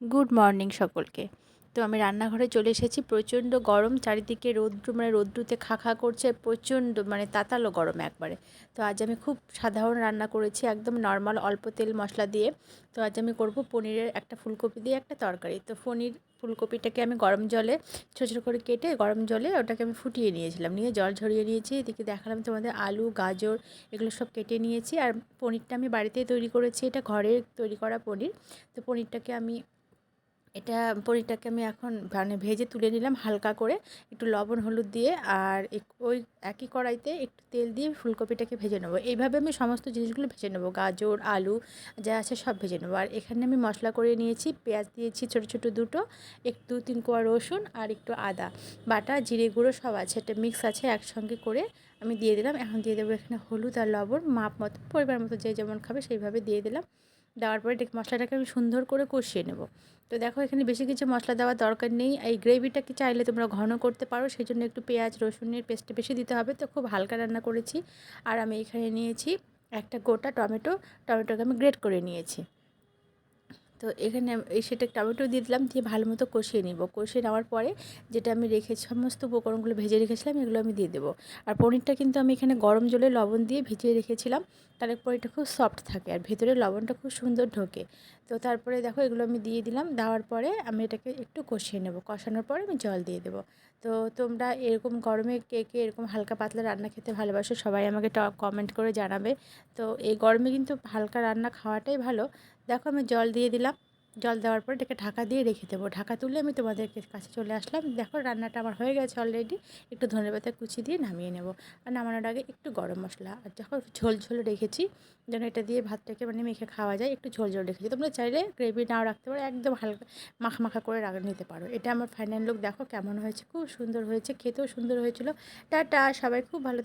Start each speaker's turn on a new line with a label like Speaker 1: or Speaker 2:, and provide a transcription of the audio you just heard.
Speaker 1: Good morning সকলকে। তো আমি রান্নাঘরে চলে এসেছি। প্রচণ্ড গরম, চারিদিকে রৌদ্র মানে রৌদ্রুতে খা খা করছে, প্রচণ্ড মানে তাতালো গরম একবারে। তো আজ আমি খুব সাধারণ রান্না করেছি, একদম নর্মাল অল্প তেল মশলা দিয়ে। তো আজ আমি করব পনিরের একটা ফুলকপি দিয়ে একটা তরকারি। তো পনির ফুলকপিটাকে আমি গরম জলে ছোটো ছোটো করে কেটে গরম জলে ওটাকে আমি ফুটিয়ে নিয়েছিলাম। নিয়ে জল ঝরিয়ে নিয়েছি, এদিকে দেখালাম তোমাদের আলু, গাজর, এগুলো সব কেটে নিয়েছি। আর পনিরটা আমি বাড়িতেই তৈরি করেছি, এটা ঘরে তৈরি করা পনির। তো পনিরটাকে আমি এটা পনিরটাকে আমি এখন মানে ভেজে তুলে নিলাম হালকা করে, একটু লবণ, হলুদ দিয়ে, আর ওই একই কড়াইতে একটু তেল দিয়ে ফুলকপিটাকে ভেজে নেব। এইভাবে আমি সমস্ত জিনিসগুলো ভেজে নেব। গাজর, আলু, যা আছে সব ভেজে নেব। আর এখানে আমি মশলা করে নিয়েছি, পেঁয়াজ দিয়েছি ছোটো ছোটো দুটো একটু তিন কোয়া রসুন আর একটু আদা, বাটা, জিরে গুঁড়ো সব আছে এটা মিক্স আছে একসঙ্গে করে আমি দিয়ে দিলাম। এখন দিয়ে দেবো এখানে হলুদ আর লবণ, মাপ মতো পরিবার মতো যে যেমন খাবে সেইভাবে দিয়ে দিলাম। দেওয়ার পরে মশলাটাকে আমি সুন্দর করে কষিয়ে নেব। তো দেখো এখানে বেশি কিছু মশলা দেওয়ার দরকার নেই। এই গ্রেভিটাকে চাইলে তোমরা ঘন করতে পারো সেই জন্য একটু পেঁয়াজ, রসুনের পেস্ট বেশি দিতে হবে। তো খুব হালকা রান্না করেছি। আর আমি এখানে নিয়েছি একটা গোটা টমেটো। টমেটোকে আমি গ্রেট করে নিয়েছি। তো এখানে এই সেটা টমেটো দিয়ে দিলাম, দিয়ে ভালো মতো কষিয়ে নিব। কষিয়ে নেওয়ার পরে যেটা আমি রেখে, সমস্ত উপকরণগুলো ভেজে রেখেছিলাম, এগুলো আমি দিয়ে দেবো। আর পনিরটা কিন্তু আমি এখানে গরম জলে লবণ দিয়ে ভিজিয়ে রেখেছিলাম তাহলে পনিরটা খুব সফট থাকে আর ভেতরে লবণটা খুব সুন্দর ঢোকে। তো তারপরে দেখো এগুলো আমি দিয়ে দিলাম, দেওয়ার পরে আমি এটাকে একটু কষিয়ে নেব। কষানোর পরে আমি জল দিয়ে দেবো। তো তোমরা এরকম গরমে কে কে এরকম হালকা পাতলা রান্না খেতে ভালোবাসো সবাই আমাকে কমেন্ট করে জানাবে। তো এই গরমে কিন্তু হালকা রান্না খাওয়াটাই ভালো। দেখো আমি জল দিয়ে দিলাম। জল দেওয়ার পর এটাকে ঢাকা দিয়ে রেখে দেবো। ঢাকা তুলে আমি তোমাদেরকে কাছে চলে আসলাম। দেখো রান্নাটা আমার হয়ে গেছে অলরেডি একটু ধনে পাতা কুচি দিয়ে নামিয়ে নেব। আর নামানোর আগে একটু গরম মশলা। আর যখন ঝোল ঝোল রেখেছি। যেন এটা দিয়ে ভাতটাকে মানে মেখে খাওয়া যায়। একটু ঝোল ঝোল রেখেছি। তোমরা চাইলে গ্রেভি নাও রাখতে পারো। একদম হালকা মাখা মাখা করে রাখ নিতে পারো। এটা আমার ফাইনাল লুক দেখো কেমন হয়েছে। খুব সুন্দর হয়েছে। খেতেও সুন্দর হয়েছিল। টাটা! সবাই খুব ভালো